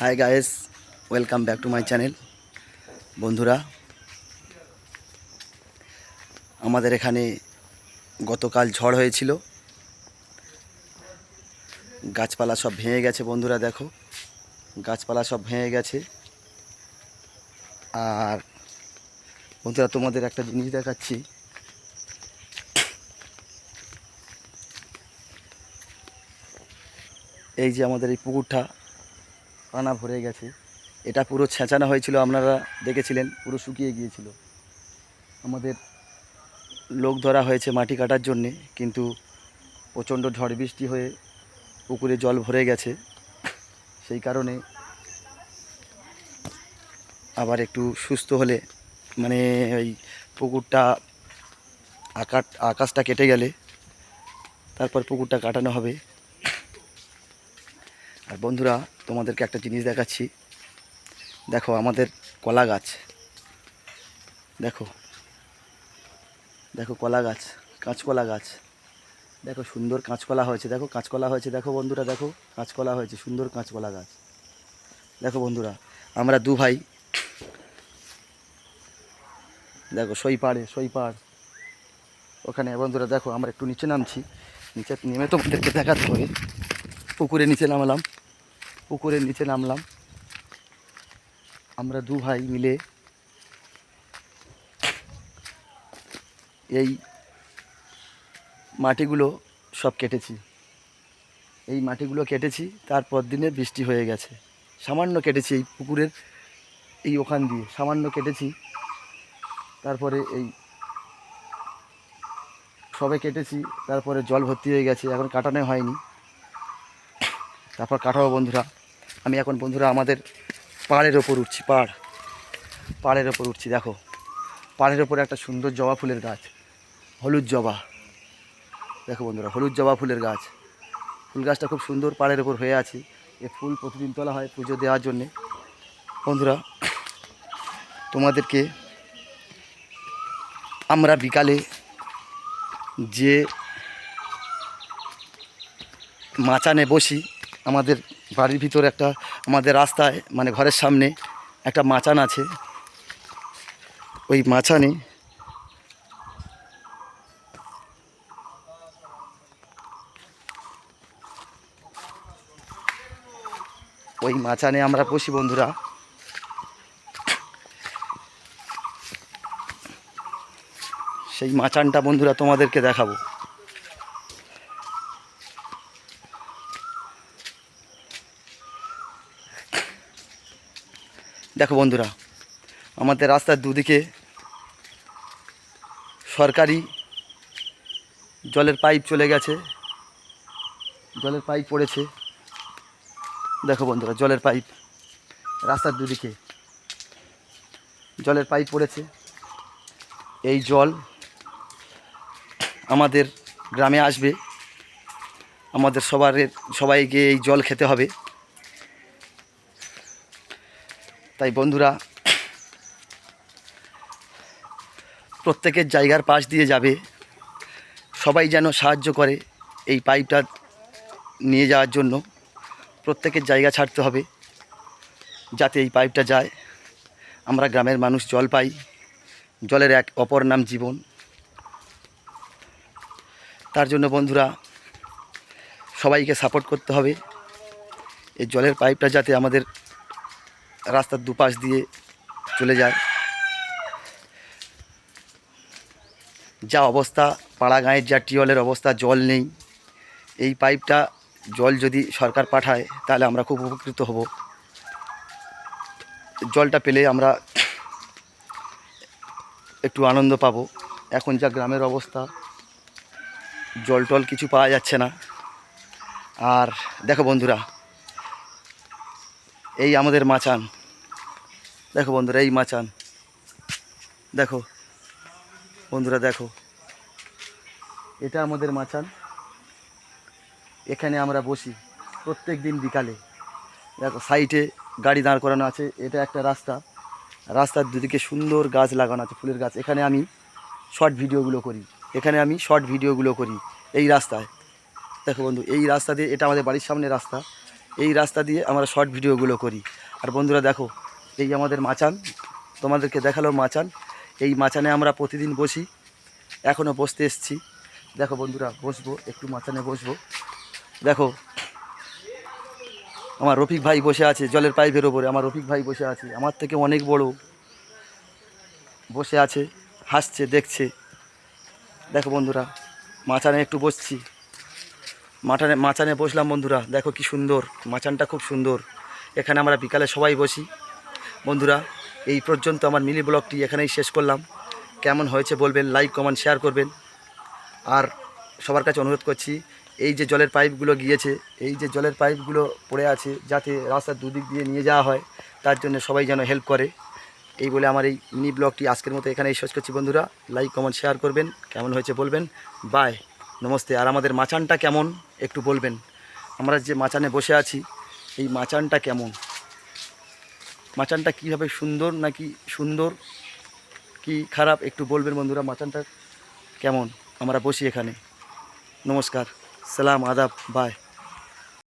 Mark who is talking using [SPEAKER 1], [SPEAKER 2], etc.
[SPEAKER 1] Hi guys welcome back to my channel বন্ধুরা, আমাদের এখানে গতকাল ঝড় হয়েছিল। গাছপালা সব ভেঙে গেছে বন্ধুরা, দেখো। গাছপালা সব ভেঙে গেছে। আর বন্ধুরা, তোমাদের একটা জিনিস দেখাচ্ছি। এই যে আমাদের এই পুকুরটা পানা ভরে গেছে। এটা পুরো ছেঁচানো হয়েছিল, আপনারা দেখেছিলেন, পুরো শুকিয়ে গিয়েছিল। আমাদের লোক ধরা হয়েছে মাটি কাটার জন্যে, কিন্তু প্রচণ্ড ঝড় বৃষ্টি হয়ে পুকুরে জল ভরে গেছে। সেই কারণে আবার একটু সুস্থ হলে মানে ওই পুকুরটা আকাশ আকাশটা কেটে গেলে, তারপর পুকুরটা কাটানো হবে। আর বন্ধুরা, তোমাদেরকে একটা জিনিস দেখাচ্ছি। দেখো, আমাদের কলা গাছ। দেখো দেখো কলা গাছ, কাঁচকলা গাছ। দেখো, সুন্দর কাঁচকলা হয়েছে। দেখো, কাঁচকলা হয়েছে। দেখো বন্ধুরা, দেখো, কাঁচকলা হয়েছে, সুন্দর কাঁচকলা গাছ। দেখো বন্ধুরা, আমরা দু ভাই। দেখো, সই পাড়ে, সই পাড়। ওখানে, বন্ধুরা, দেখো, আমরা একটু নিচে নামছি। নিচে নেমে তোমাদেরকে দেখাতে হবে পুকুরে নিচে নামলাম। পুকুরের নিচে নামলাম। আমরা দু ভাই মিলে এই মাটিগুলো সব কেটেছি। এই মাটিগুলো কেটেছি, তারপর দিনে বৃষ্টি হয়ে গেছে। সামান্য কেটেছি এই পুকুরের এই ওখান দিয়ে, সামান্য কেটেছি। তারপরে এই সবে কেটেছি, তারপরে জল ভর্তি হয়ে গেছে, এখন কাটানো হয়নি। তারপর কাটাবো বন্ধুরা, আমি এখন বন্ধুরা আমাদের পাড়ের ওপর উঠছি, পাড়, পাড়ের ওপর উঠছি, দেখো। পাড়ের ওপরে একটা সুন্দর জবা ফুলের গাছ, হলুদ জবা। দেখো বন্ধুরা, হলুদ জবা ফুলের গাছ। ফুল গাছটা খুব সুন্দর পাড়ের ওপর হয়ে আছে। এ ফুল প্রতিদিন তোলা হয় পুজো দেওয়ার জন্যে। বন্ধুরা, তোমাদেরকে আমরা বিকালে যে মাচানে বসি আমাদের বাড়ির ভিতর একটা, আমাদের রাস্তায় মানে ঘরের সামনে একটা মাচান আছে। ওই মাচানে ওই মাচানে আমরা বসি বন্ধুরা। সেই মাচানটা বন্ধুরা তোমাদেরকে দেখাবো। দেখো বন্ধুরা, আমাদের রাস্তার দুদিকে সরকারি জলের পাইপ চলে গেছে, জলের পাইপ পড়েছে। দেখো বন্ধুরা, জলের পাইপ, রাস্তার দুদিকে জলের পাইপ পড়েছে। এই জল আমাদের গ্রামে আসবে, আমাদের সবার সবাইকে এই জল খেতে হবে। তাই বন্ধুরা, প্রত্যেকের জায়গার পাশ দিয়ে যাবে। সবাই যেন সাহায্য করে এই পাইপটা নিয়ে যাওয়ার জন্য। প্রত্যেকের জায়গা ছাড়তে হবে যাতে এই পাইপটা যায়। আমরা গ্রামের মানুষ জল পাই। জলের এক অপর নাম জীবন। তার জন্য বন্ধুরা, সবাইকে সাপোর্ট করতে হবে। এই জলের পাইপটা যাতে আমাদের রাস্তার দুপাশ দিয়ে চলে যায়। যা অবস্থা পাড়া গাঁয়ের যা টিউবওয়েলের অবস্থা, জল নেই। এই পাইপটা জল যদি সরকার পাঠায়, তাহলে আমরা খুব উপকৃত হব। জলটা পেলে আমরা একটু আনন্দ পাবো। এখন যা গ্রামের অবস্থা, জল টল কিছু পাওয়া যাচ্ছে না। আর দেখো বন্ধুরা, এই আমাদের মাচান। দেখো বন্ধুরা, এই মাচান। দেখো। বন্ধুরা, দেখো। এটা আমাদের মাচান। এখানে আমরা বসি প্রত্যেক দিন বিকালে। দেখো, সাইডে গাড়ি দাঁড় করানো আছে। এটা একটা রাস্তা। রাস্তার দুদিকে সুন্দর গাছ লাগানো আছে, ফুলের গাছ। এখানে আমি শর্ট ভিডিওগুলো করি। এখানে আমি শর্ট ভিডিওগুলো করি এই রাস্তায়। দেখো বন্ধু, এই রাস্তা দিয়ে, এটা আমাদের বাড়ির সামনে রাস্তা। এই রাস্তা দিয়ে আমরা শর্ট ভিডিওগুলো করি। আর বন্ধুরা, দেখো এই আমাদের মাচান। তোমাদেরকে দেখাল মাচান। এই মাচানে আমরা প্রতিদিন বসি। এখনও বসতে এসছি। দেখো বন্ধুরা, বসবো, একটু মাচানে বসবো। দেখো, আমার রফিক ভাই বসে আছে, জলের পাইপের ওপরে। আমার রফিক ভাই বসে আছে, আমার থেকে অনেক বড়। বসে আছে, হাসছে, দেখছে। দেখো বন্ধুরা, মাচানে একটু বসছি। মাচানে মাচানে বসলাম বন্ধুরা। দেখো কি সুন্দর, মাচানটা খুব সুন্দর। এখানে আমরা বিকালে সবাই বসি। বন্ধুরা, এই পর্যন্ত আমার মিনি ব্লগটি এখানেই শেষ করলাম। কেমন হয়েছে বলবেন লাইক কমেন্ট শেয়ার করবেন। আর সবার কাছে অনুরোধ করছি, এই যে জলের পাইপগুলো গিয়েছে, এই যে জলের পাইপগুলো পড়ে আছে, যাতে রাস্তার দুদিক দিয়ে নিয়ে যাওয়া হয়, তার জন্য সবাই যেন হেল্প করে। এই বলে আমার এই মিনি ব্লগটি আজকের মতো এখানেই শেষ করছি বন্ধুরা। লাইক কমেন্ট শেয়ার করবেন, কেমন হয়েছে বলবেন। বাই নমস্তে। আর আমাদের মাচানটা কেমন, একটু বলবেন। আমরা যে মাচানে বসে আছি, এই মাচানটা কেমন? মাচানটা কীভাবে সুন্দর নাকি সুন্দর? কি খারাপ? একটু বলবেন বন্ধুরা মাচানটা কেমন? আমরা বসি এখানে। নমস্কার। সালাম, আদাব, বাই।